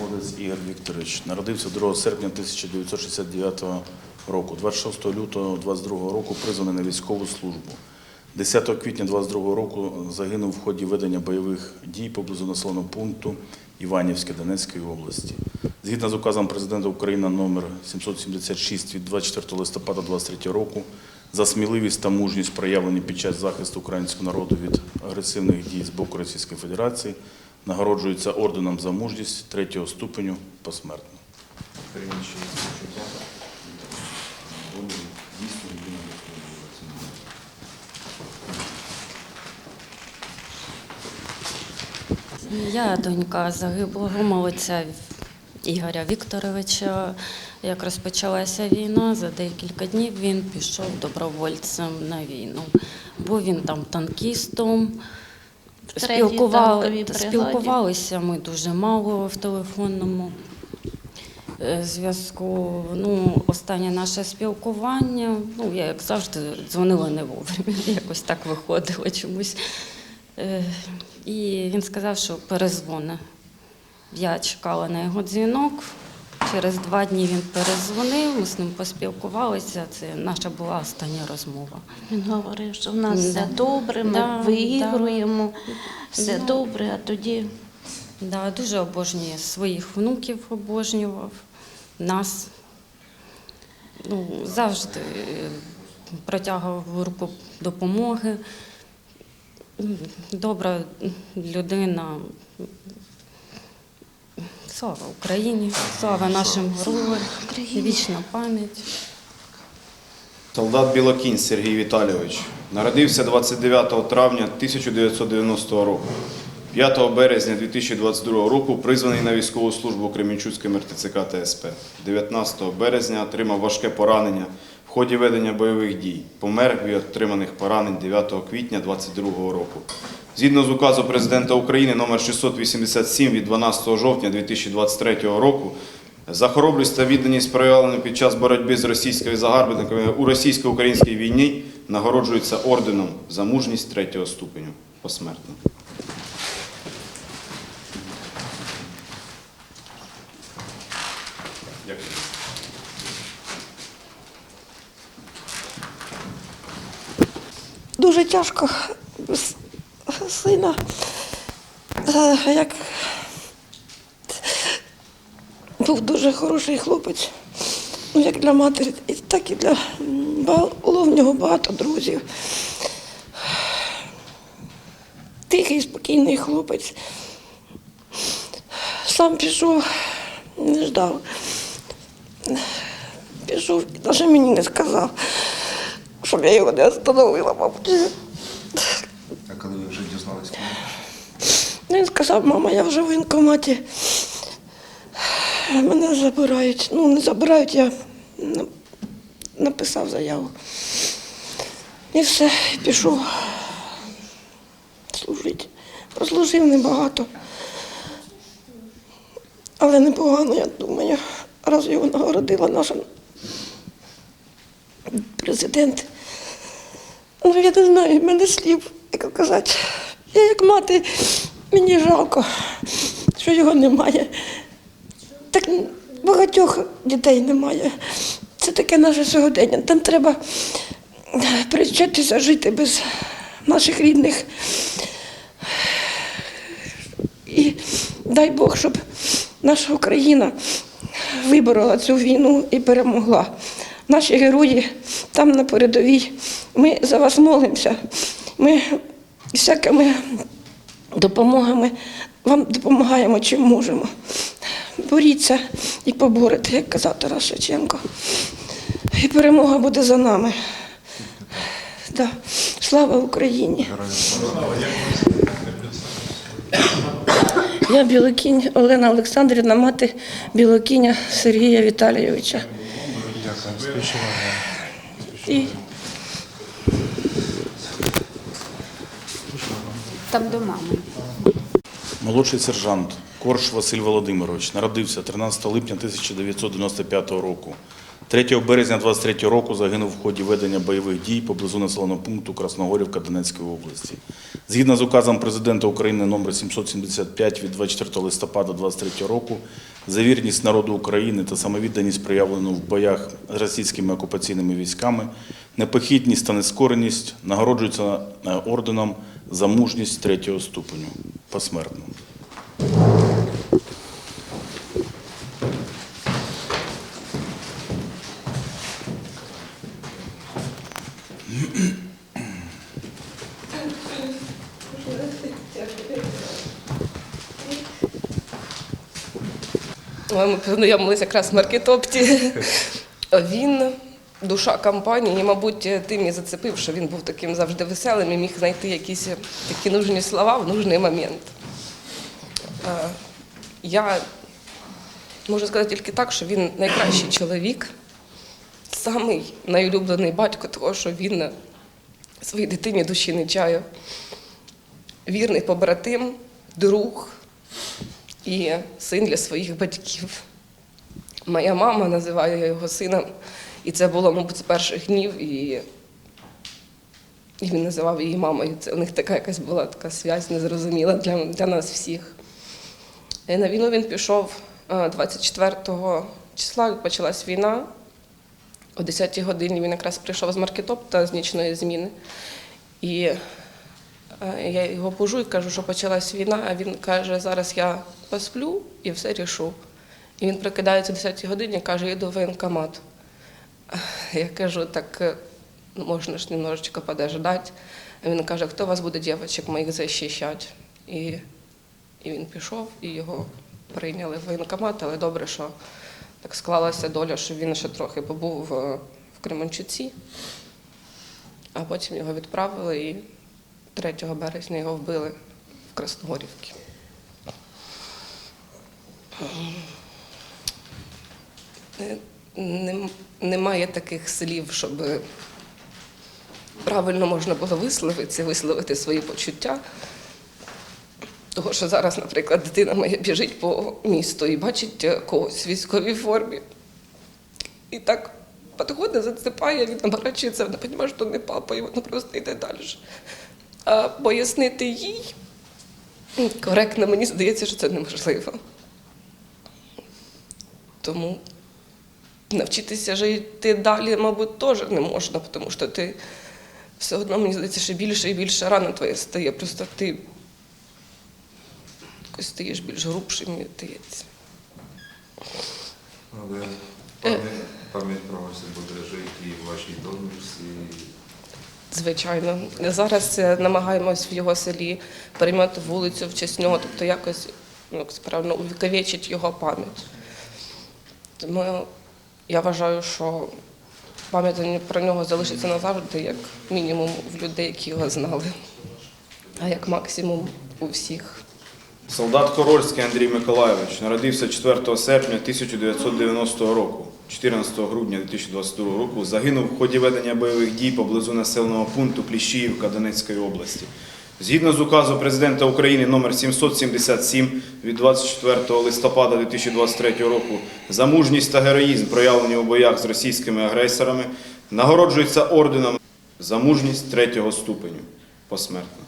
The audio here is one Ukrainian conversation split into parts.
Молодець Ігор Вікторович народився 2 серпня 1969 року. 26 лютого 22 року призваний на військову службу. 10 квітня 22 року загинув в ході ведення бойових дій поблизу населеного пункту Іванівське Донецької області. Згідно з указом президента України номер 776 від 24 листопада 23 року за сміливість та мужність проявлені під час захисту українського народу від агресивних дій з боку Російської Федерації нагороджується орденом за мужність третього ступеню посмертно. Досліджувала. Я донька загиблого молодця Ігоря Вікторовича. Як розпочалася війна, за декілька днів він пішов добровольцем на війну. Був він там танкістом. Спілкували, спілкувалися ми дуже мало в телефонному е, зв'язку. Ну, останнє наше спілкування, ну, я як завжди дзвонила не вовремя, якось так виходило чомусь. Е, І він сказав, що перезвони. Я чекала на його дзвінок. Через два дні він перезвонив, ми з ним поспілкувалися. Це наша була остання розмова. Він говорив, що в нас Да. все добре, ми Да, виігруємо, все Да. добре, а тоді Да, дуже обожнює своїх внуків, обожнював нас. Ну, завжди е, протягував руку допомоги. Добра людина. Слава Україні, слава нашим героям, вічна пам'ять. Солдат Білокінь Сергій Віталійович народився 29 травня 1990 року. 5 березня 2022 року призваний на військову службу Кремінчуцької МРТЦК та СП. 19 березня отримав важке поранення в ході ведення бойових дій. Помер від отриманих поранень 9 квітня 2022 року. Згідно з указу президента України номер 687 від 12 жовтня 2023 року за хоробрість та відданість проявлену під час боротьби з російськими загарбниками у російсько-українській війні нагороджується орденом за мужність третього ступеню посмертно. Дуже тяжко сина. Е, Як був дуже хороший хлопець, ну як для матері, так і для було в нього багато друзів. Тихий, спокійний хлопець. Сам пішов, не ждав. Пішов і навіть мені не сказав, щоб я його не остановила, мабуть. А коли ви вже? Ну, він сказав, мама, я вже в воєнкоматі. Мене забирають. Ну, не забирають, я написав заяву. І все, пішов служити. Прослужив небагато. Але непогано, я думаю, раз його нагородила наша президент. Ну, я не знаю, в мене слів, як казати. Я як мати, мені жалко, що його немає. Так багатьох дітей немає. Це таке наше сьогодення. Там треба привчитися жити без наших рідних. І дай Бог, щоб наша Україна виборола цю війну і перемогла. Наші герої там на передовій. Ми за вас молимося. Ми всякими допомогами вам допомагаємо, чим можемо. Боріться і поборете, як казав Тарас Шевченко. І перемога буде за нами. Да. Слава Україні! Я Білокінь Олена Олександрівна, мати Білокіня Сергія Віталійовича. І там до мами. Молодший сержант Корж Василь Володимирович народився 13 липня 1995 року. 3 березня 23 року загинув в ході ведення бойових дій поблизу населеного пункту Красногорівка Донецької області. Згідно з указом президента України номер 775 від 24 листопада 23 року, за вірність народу України та самовідданість, проявлену в боях з російськими окупаційними військами, непохитність та нескореність нагороджується е, орденом за мужність третього ступеню посмертно. Ми познайомилися якраз в маркетопті. Він душа компанії, і, мабуть, тим і зацепив, що він був таким завжди веселим і міг знайти якісь такі нужні слова в нужний момент. Е, Я можу сказати тільки так, що він найкращий чоловік, самий найулюблений батько, того, що він своїй дитині душі не чаяв. Вірний побратим, друг і син для своїх батьків. Моя мама називає його сином, і це було, мабуть, з перших днів, і, і він називав її мамою. Це у них така якась була така зв'язь незрозуміла для, для нас всіх. І на війну він пішов е, 24 числа, почалась війна. О 10-й годині він якраз прийшов з маркетопта з нічної зміни. І е, я його бужу і кажу, що почалась війна, а він каже, зараз я посплю і все рішу. І він прокидається о 10-й годині і каже, йду в воєнкомат. Я кажу, так е, можна ж немножечко подождати. Він каже, хто вас буде дівчаток моїх захищати? І, і він пішов, і його прийняли в воєнкомат, але добре, що так склалася доля, що він ще трохи побув в, в Кременчуці, а потім його відправили і 3 березня його вбили в Красногорівці. Нем- Немає таких слів, щоб правильно можна було висловитися, висловити свої почуття. Того, що зараз, наприклад, дитина моя біжить по місту і бачить е, когось в військовій формі. І так підходить, зацепає, він оборачується, вона розуміє, що не папа, і вона просто йде далі. А пояснити їй коректно, мені здається, що це неможливо. Тому навчитися жити далі, мабуть, теж не можна, тому що ти все одно, мені здається, що більше і більше рана твоя стає. Просто ти якось стаєш більш грубшим, мені здається. Але пам'ять, пам'ять про вас буде жити і в вашій донорці. Звичайно. Зараз е, намагаємось в його селі переймати вулицю в честь нього, тобто якось ну, справно увіковічить його пам'ять. Тому я вважаю, що пам'ять про нього залишиться назавжди, як мінімум в людей, які його знали, а як максимум у всіх. Солдат Хорольський Андрій Миколайович народився 4 серпня 1990 року. 14 грудня 2022 року загинув в ході ведення бойових дій поблизу населеного пункту Кліщіївка Донецької області. Згідно з указу президента України номер 777 від 24 листопада 2023 року за мужність та героїзм, проявлені у боях з російськими агресорами, нагороджується орденом за мужність третього ступеню посмертно.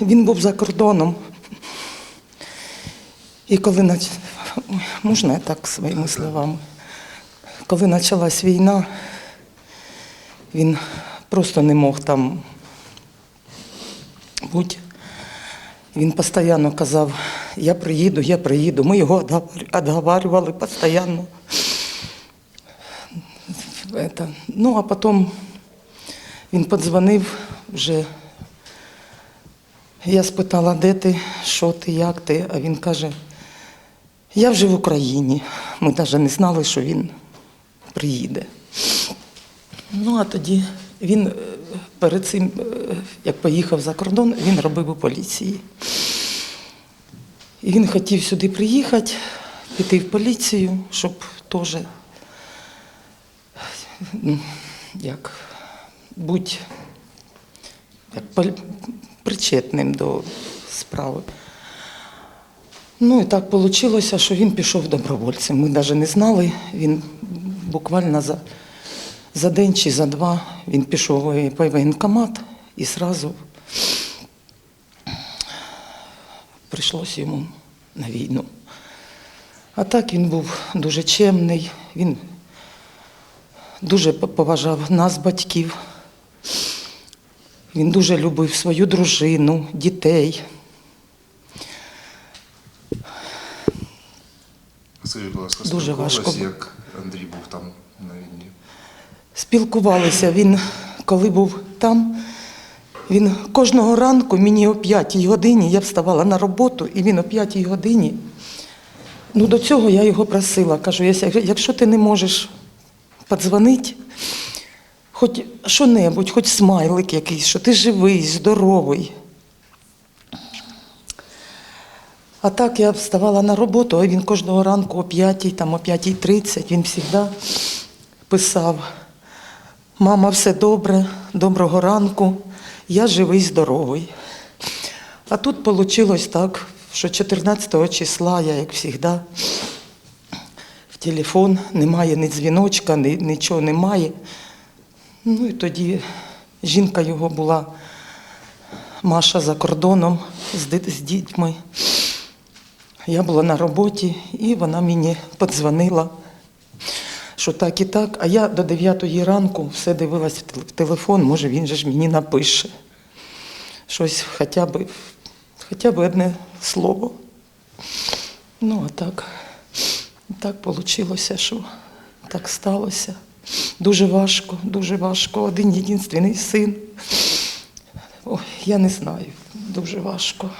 Він був за кордоном. І коли. Можна так своїми словами. Коли почалась війна, він просто не мог там бути. Він постійно казав, я приїду, я приїду. Ми його відговарювали постійно. Ну, а потім він подзвонив вже. Я спитала, де ти, що ти, як ти, а він каже, я вже в Україні. Ми навіть не знали, що він приїде. Ну, а тоді він е, перед цим, е, як поїхав за кордон, він робив у поліції. І він хотів сюди приїхати, піти в поліцію, щоб теж як, бути як, причетним до справи. Ну і так вийшло, що він пішов добровольцем. Ми навіть не знали. Він буквально за, за день чи за два він пішов в воєнкомат і одразу прийшлося йому на війну. А так він був дуже чемний, він дуже поважав нас, батьків. Він дуже любив свою дружину, дітей. Скажіть, будь ласка, Дуже важко. як Андрій був там на війні? Спілкувалися він, коли був там. Він кожного ранку мені о 5 годині я вставала на роботу, і він о 5 годині. Ну, до цього я його просила. Кажу, якщо ти не можеш подзвонити, хоч що-небудь, хоч смайлик якийсь, що ти живий, здоровий. А так я вставала на роботу, а він кожного ранку о 5, там, о 5.30, він завжди писав. Мама, все добре, доброго ранку, я живий, здоровий. А тут вийшло так, що 14 числа я, як завжди, в телефон, немає ні дзвіночка, ні, нічого немає. Ну і тоді жінка його була, Маша за кордоном з, дітьми. Я була на роботі, і вона мені подзвонила що так і так. А я до 9 ранку все дивилась в телефон, може він же ж мені напише. Щось хоча б, хоча б одне слово. Ну, а так, так вийшло, що так сталося. Дуже важко, дуже важко. Один єдиний син. Ой, я не знаю, дуже важко.